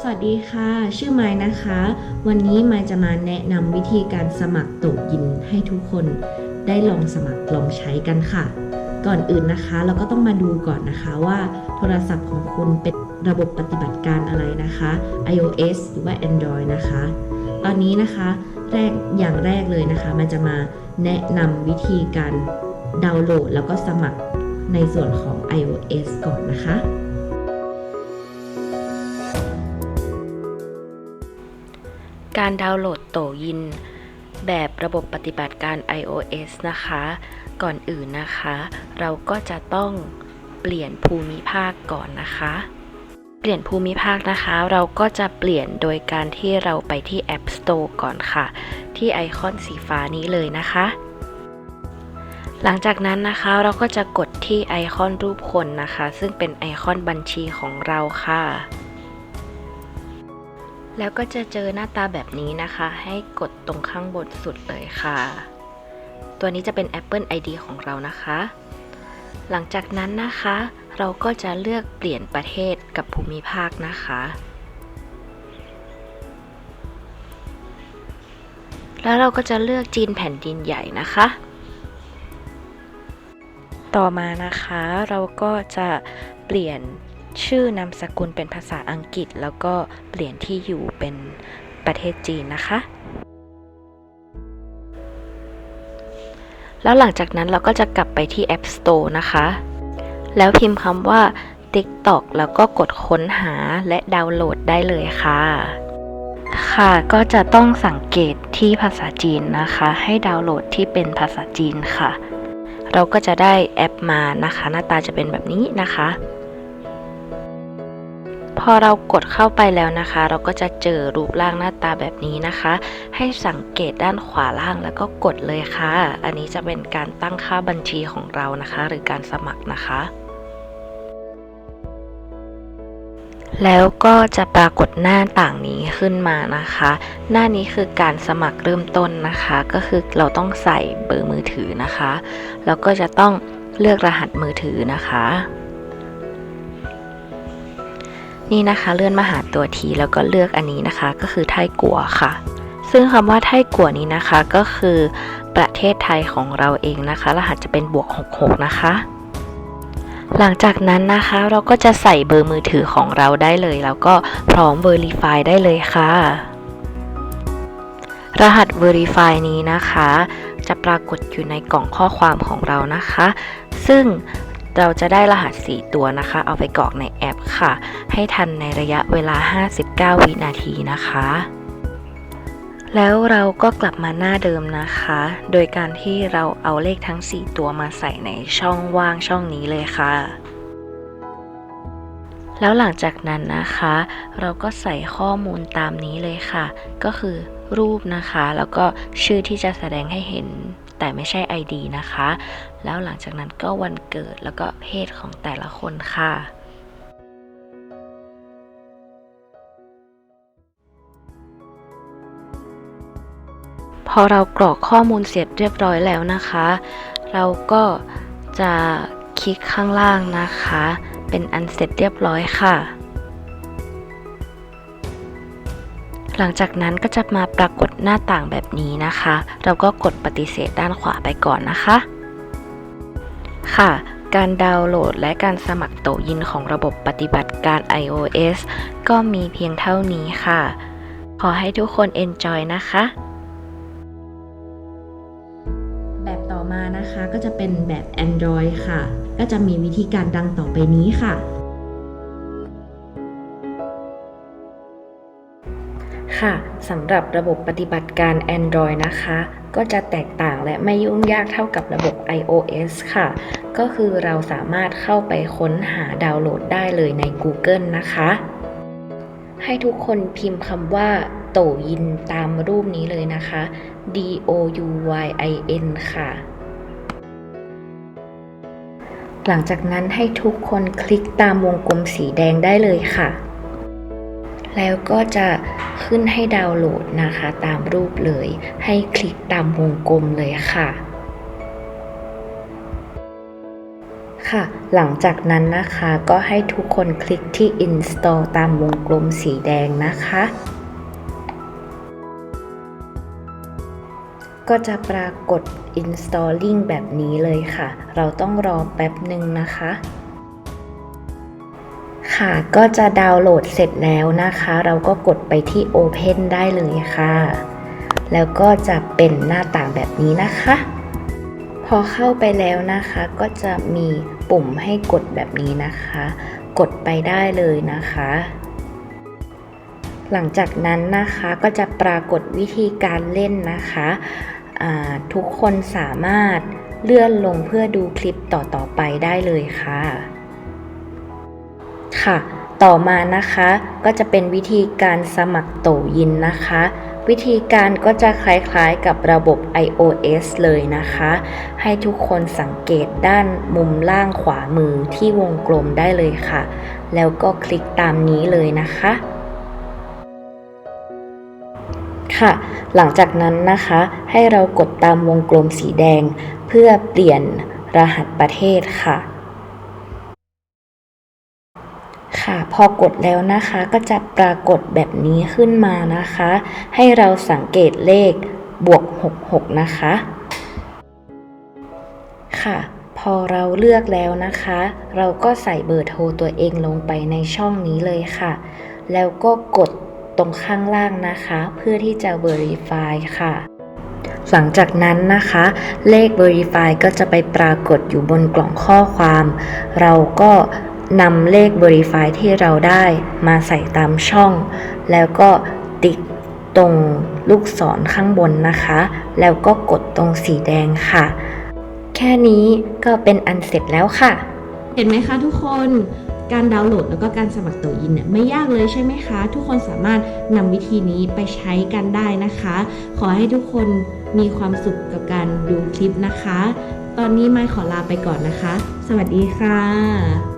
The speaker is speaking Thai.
สวัสดีค่ะ ชื่อไม้นะคะ วันนี้ไม้จะมาแนะนำวิธีการสมัครโตยินให้ทุกคนได้ลองสมัครลองใช้กันค่ะ ก่อนอื่นนะคะ เราก็ต้องมาดูก่อนนะคะว่า โทรศัพท์ของคุณเป็นระบบปฏิบัติการอะไรนะคะ iOS หรือว่า Android นะคะ ตอนนี้นะคะ แรกอย่างแรกเลยนะคะ มันจะมา แนะนำวิธีการดาวน์โหลดแล้วก็สมัครในส่วนของ iOS ก่อนนะคะ การดาวน์โหลดโตยิน แบบระบบปฏิบัติการ iOS นะคะ ก่อนอื่นนะคะ เราก็จะต้องเปลี่ยนภูมิภาคก่อนนะคะ เปลี่ยนภูมิภาคนะคะ เราก็จะเปลี่ยนโดยการที่เราไปที่ App Store ก่อนค่ะ ที่ไอคอนสีฟ้านี้เลยนะคะ หลังจากนั้นนะคะเราก็จะกดที่ไอคอนรูปคนนะคะ ซึ่งเป็นไอคอนบัญชีของเราค่ะ แล้วก็จะเจอหน้าตาแบบนี้นะคะ ให้กดตรงข้างบนสุดเลยค่ะ ตัวนี้จะเป็น Apple ID ของเรานะคะ หลังจากนั้นนะคะ เราก็จะเลือกเปลี่ยนประเทศกับภูมิภาคนะคะ แล้วเราก็จะเลือกจีนแผ่นดินใหญ่นะคะ ต่อมานะคะเราก็จะเปลี่ยนชื่อนามสกุลเป็นภาษาอังกฤษ แล้วก็เปลี่ยนที่อยู่เป็นประเทศจีนนะคะ แล้วหลังจากนั้นเราก็จะกลับไปที่ App Store นะคะ แล้วพิมพ์คำว่า TikTok แล้วก็กดค้นหาและดาวน์โหลดได้เลยค่ะ ค่ะก็จะต้องสังเกตที่ภาษาจีนนะคะ ให้ดาวน์โหลดที่เป็นภาษาจีนค่ะ เราก็จะได้แอปมานะคะ หน้าตาจะเป็นแบบนี้นะคะ พอเรากดเข้าไปแล้วนะคะ เราก็จะเจอรูปร่างหน้าตาแบบนี้นะคะ ให้สังเกตด้านขวาล่างแล้วก็กดเลยค่ะ อันนี้จะเป็นการตั้งค่าบัญชีของเรานะคะ หรือการสมัครนะคะ แล้วก็จะปรากฏหน้าต่างนี้ขึ้นมานะคะ หน้านี้คือการสมัครเริ่มต้นนะคะ ก็คือเราต้องใส่เบอร์มือถือนะคะ แล้วก็จะต้องเลือกรหัสมือถือนะคะ นี่นะคะเลื่อนมาหาตัวทีแล้วก็เลือกอันนี้นะคะ ก็คือไทยกัวค่ะ ซึ่งคำว่าไทยกัวนี้นะคะก็คือประเทศไทยของเราเองนะคะ รหัสจะเป็นบวก 66 นะคะ หลังจากนั้นนะคะเราก็จะใส่เบอร์มือถือของเราได้เลย แล้วก็พร้อม Verify ได้เลยค่ะ รหัส Verify นี้นะคะ จะปรากฏอยู่ในกล่องข้อความของเรานะคะ ซึ่งเราจะได้รหัส 4 ตัวนะคะ เอาไปกรอกในแอปค่ะ ให้ทันในระยะเวลา 59 วินาทีนะคะ แล้วเราก็กลับมาหน้าเดิมนะคะ โดยการที่เราเอาเลขทั้ง 4 ตัวมาใส่ในช่องว่างช่องนี้เลยค่ะ แล้วหลังจากนั้นนะคะ เราก็ใส่ข้อมูลตามนี้เลยค่ะ ก็คือรูปนะคะ แล้วก็ชื่อที่จะแสดงให้เห็น แต่ไม่ใช่ ID นะคะ แล้วหลังจากนั้นก็วันเกิดแล้วก็เพศของแต่ละคนค่ะ พอเรากรอกข้อมูลเสร็จเรียบร้อยแล้วนะคะ เราก็จะคลิกข้างล่างนะคะ เป็นอันเสร็จเรียบร้อยค่ะ หลังจากนั้นก็จะมาปรากฏหน้าต่างแบบนี้นะคะ เราก็กดปฏิเสธด้านขวาไปก่อนนะคะ ค่ะการดาวน์โหลดและการสมัครโตยินของระบบปฏิบัติการ iOS ก็มีเพียงเท่านี้ค่ะ ขอให้ทุกคน enjoy นะคะ มานะคะก็จะเป็นแบบ Android ค่ะ ก็จะมีวิธีการดังต่อไปนี้ค่ะค่ะสำหรับระบบปฏิบัติการ Android นะคะ ก็จะแตกต่างและไม่ยุ่งยากเท่ากับระบบ iOS ค่ะ ก็คือเราสามารถเข้าไปค้นหาดาวน์โหลดได้เลยใน Google นะคะ ให้ทุกคนพิมพ์คำว่าโตยินตามรูปนี้เลยนะคะ D O U Y I N ค่ะ หลังจากนั้นให้ทุกคนคลิกตามวงกลมสีแดงได้เลยค่ะ แล้วก็จะขึ้นให้ดาวน์โหลดนะคะ ตามรูปเลย ให้คลิกตามวงกลมเลยค่ะค่ะหลังจากนั้นนะคะก็ให้ทุกคนคลิกที่ install ตามวงกลมสีแดงนะคะ ก็จะปรากฏ installing แบบนี้เลยค่ะ เราต้องรอแป๊บหนึ่งนะคะ ค่ะก็จะดาวน์โหลดเสร็จแล้วนะคะ เราก็กดไปที่ Open ได้เลยค่ะ แล้วก็จะเป็นหน้าต่างแบบนี้นะคะ พอเข้าไปแล้วนะคะก็จะมีปุ่มให้กดแบบนี้นะคะ กดไปได้เลยนะคะหลังจากนั้นนะคะก็จะปรากฏวิธีการเล่นนะคะ ทุกคนสามารถเลื่อนลงเพื่อดูคลิปต่อๆไปได้เลยค่ะ ค่ะ ต่อมานะคะก็จะเป็นวิธีการสมัครโตยินนะคะ วิธีการก็จะคล้ายๆกับระบบ iOS เลยนะคะ ให้ทุกคนสังเกตด้านมุมล่างขวามือที่วงกลมได้เลยค่ะ แล้วก็คลิกตามนี้เลยนะคะ ค่ะ หลังจากนั้นนะคะ ให้เรากดตามวงกลมสีแดง เพื่อเปลี่ยนรหัสประเทศค่ะ ค่ะ พอกดแล้วนะคะก็จะปรากฏแบบนี้ขึ้นมานะคะ ให้เราสังเกตเลขบวก 66 นะคะ ค่ะพอเราเลือกแล้วนะคะ เราก็ใส่เบอร์โทรตัวเองลงไปในช่องนี้เลยค่ะ แล้วก็กด รงข้างล่างนะคะ เพื่อที่จะ Verify ค่ะหลังจากนั้นนะคะ เลข Verify ก็จะไปปรากฏอยู่บนกล่องข้อความ เราก็นำเลข Verify ที่เราได้มาใส่ตามช่อง แล้วก็ติ๊กตรงลูกศรข้างบนนะคะ แล้วก็กดตรงสีแดงค่ะ แค่นี้ก็เป็นอันเสร็จแล้วค่ะ เห็นไหมคะทุกคน การดาวน์โหลดแล้วก็การสมัครโตยินเนี่ยไม่ยากเลยใช่ไหมคะ ทุกคนสามารถนำวิธีนี้ไปใช้กันได้นะคะ ขอให้ทุกคนมีความสุขกับการดูคลิปนะคะ ตอนนี้ไม่ขอลาไปก่อนนะคะ สวัสดีค่ะ